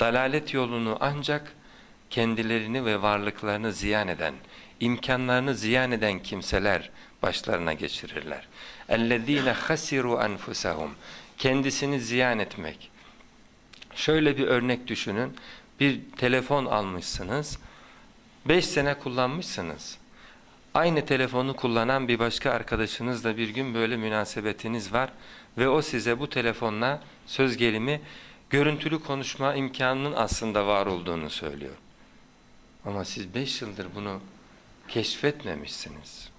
Dalalet yolunu ancak kendilerini ve varlıklarını ziyan eden, imkanlarını ziyan eden kimseler başlarına geçirirler. اَلَّذ۪ينَ خَسِرُوا أَنْفُسَهُمْ Kendisini ziyan etmek. Şöyle bir örnek düşünün. Bir telefon almışsınız. 5 sene kullanmışsınız. Aynı telefonu kullanan bir başka arkadaşınızla bir gün böyle münasebetiniz var ve o size bu telefonla söz gelimi görüntülü konuşma imkanının aslında var olduğunu söylüyor. Ama siz 5 yıldır bunu keşfetmemişsiniz.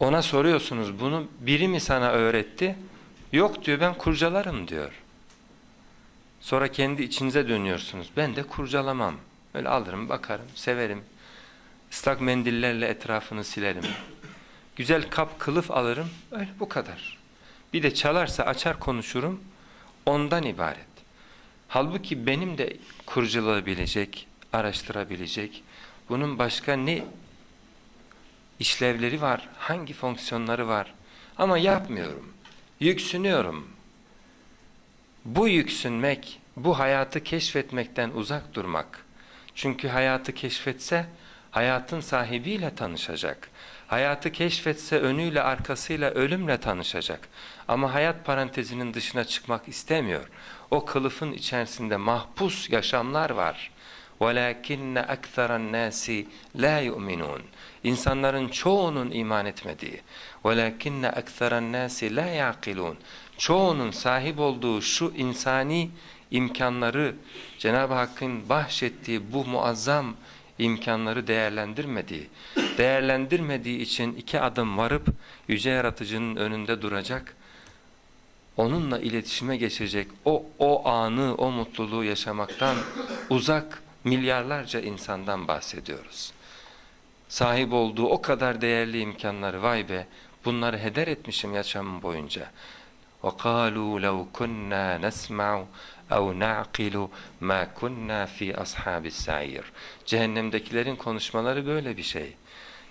Ona soruyorsunuz bunu biri mi sana öğretti? Yok diyor ben kurcalarım diyor. Sonra kendi içinize dönüyorsunuz. Ben de kurcalamam. Öyle alırım, bakarım, severim. Islak mendillerle etrafını silerim. Güzel kap kılıf alırım. Öyle bu kadar. Bir de çalarsa açar konuşurum. Ondan ibaret. Halbuki benim de kurcalayabilecek, araştırabilecek, bunun başka ne işlevleri var, hangi fonksiyonları var ama yapmıyorum, yüksünüyorum. Bu yüksünmek, bu hayatı keşfetmekten uzak durmak. Çünkü hayatı keşfetse hayatın sahibiyle tanışacak. Hayatı keşfetse önüyle arkasıyla ölümle tanışacak. Ama hayat parantezinin dışına çıkmak istemiyor. O kılıfın içerisinde mahpus yaşamlar var. وَلَاكِنَّ أَكْثَرَ النَّاسِ لَا يُؤْمِنُونَ İnsanların çoğunun iman etmediği. وَلَاكِنَّ أَكْثَرَ النَّاسِ لَا يَعْقِلُونَ Çoğunun sahip olduğu şu insani imkanları Cenab-ı Hakk'ın bahşettiği bu muazzam imkanları değerlendirmediği, değerlendirmediği için iki adım varıp yüce yaratıcının önünde duracak, onunla iletişime geçecek, o, o anı, o mutluluğu yaşamaktan uzak milyarlarca insandan bahsediyoruz. Sahip olduğu o kadar değerli imkanları vay be, bunları heder etmişim yaşamım boyunca. وَقَالُوا لَوْ كُنَّا نَسْمَعُ اَوْ نَعْقِلُ مَا كُنَّا ف۪ي أَصْحَابِ السَّعِيرِ Cehennemdekilerin konuşmaları böyle bir şey.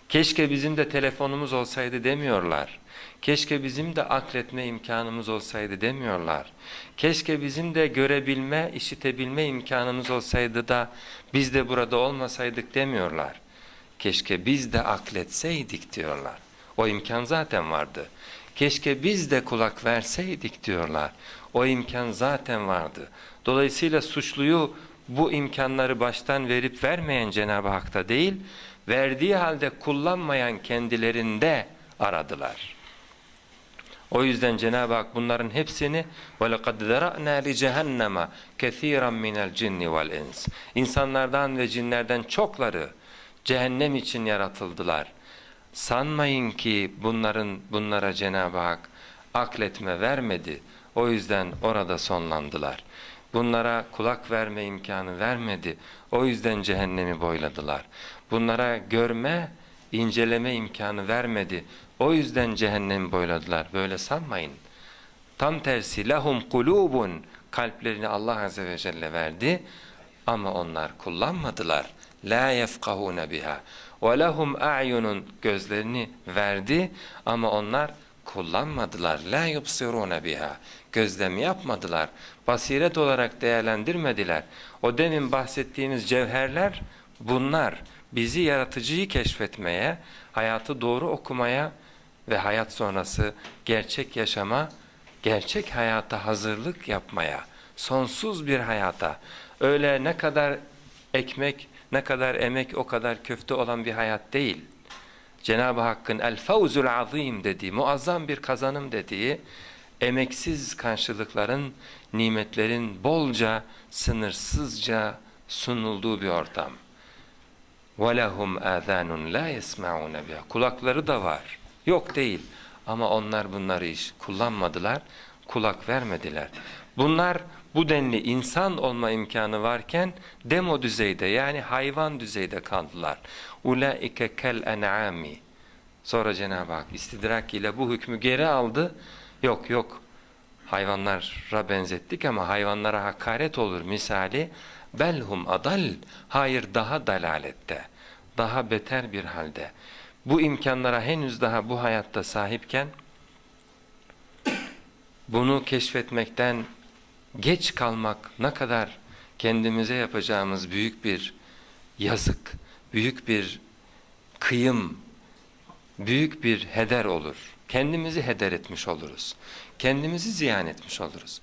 Keşke bizim de telefonumuz olsaydı demiyorlar. Keşke bizim de akletme imkanımız olsaydı demiyorlar. Keşke bizim de görebilme, işitebilme imkanımız olsaydı da biz de burada olmasaydık demiyorlar. Keşke biz de akletseydik diyorlar. O imkan zaten vardı. Keşke biz de kulak verseydik diyorlar. O imkan zaten vardı. Dolayısıyla suçluyu bu imkanları baştan verip vermeyen Cenab-ı Hak'ta değil, verdiği halde kullanmayan kendilerinde aradılar. O yüzden Cenab-ı Hak bunların hepsini وَلَقَدْ ذَرَأْنَا لِجَهَنَّمَ كَثِيرًا مِنَ الْجِنِّ وَالْاِنْسِ İnsanlardan ve cinlerden çokları cehennem için yaratıldılar. Sanmayın ki bunların bunlara Cenab-ı Hak akletme vermedi. O yüzden orada sonlandılar. Bunlara kulak verme imkanı vermedi. O yüzden cehennemi boyladılar. Bunlara görme, inceleme imkanı vermedi. O yüzden cehennemi boyladılar. Böyle sanmayın. Tam tersi lahum kulubun kalplerini Allah azze ve celle verdi ama onlar kullanmadılar. La yefkahune biha. Ve lahum a'yunun gözlerini verdi ama onlar kullanmadılar. La yubsirune biha. Gözlem yapmadılar. Basiret olarak değerlendirmediler. O demin bahsettiğiniz cevherler bunlar bizi yaratıcıyı keşfetmeye, hayatı doğru okumaya ve hayat sonrası gerçek yaşama, gerçek hayata hazırlık yapmaya, sonsuz bir hayata, öyle ne kadar ekmek, ne kadar emek o kadar köfte olan bir hayat değil. Cenab-ı Hakk'ın el fevzul azim dediği, muazzam bir kazanım dediği, emeksiz karşılıkların, nimetlerin bolca, sınırsızca sunulduğu bir ortam. وَلَهُمْ آذَانٌ لَا يَسْمَعُونَ بِهَا Kulakları da var. Yok değil. Ama onlar bunları hiç kullanmadılar, kulak vermediler. Bunlar bu denli insan olma imkanı varken demo düzeyde yani hayvan düzeyde kaldılar. Ulaike kel en'ami. Sonra Cenab-ı Hak istidrak ile bu hükmü geri aldı. Yok yok hayvanlara benzettik ama hayvanlara hakaret olur misali. Belhum adal. Hayır daha dalalette. Daha beter bir halde. Bu imkanlara henüz daha bu hayatta sahipken bunu keşfetmekten geç kalmak ne kadar kendimize yapacağımız büyük bir yazık, büyük bir kıyım, büyük bir heder olur. Kendimizi heder etmiş oluruz. Kendimizi ziyan etmiş oluruz.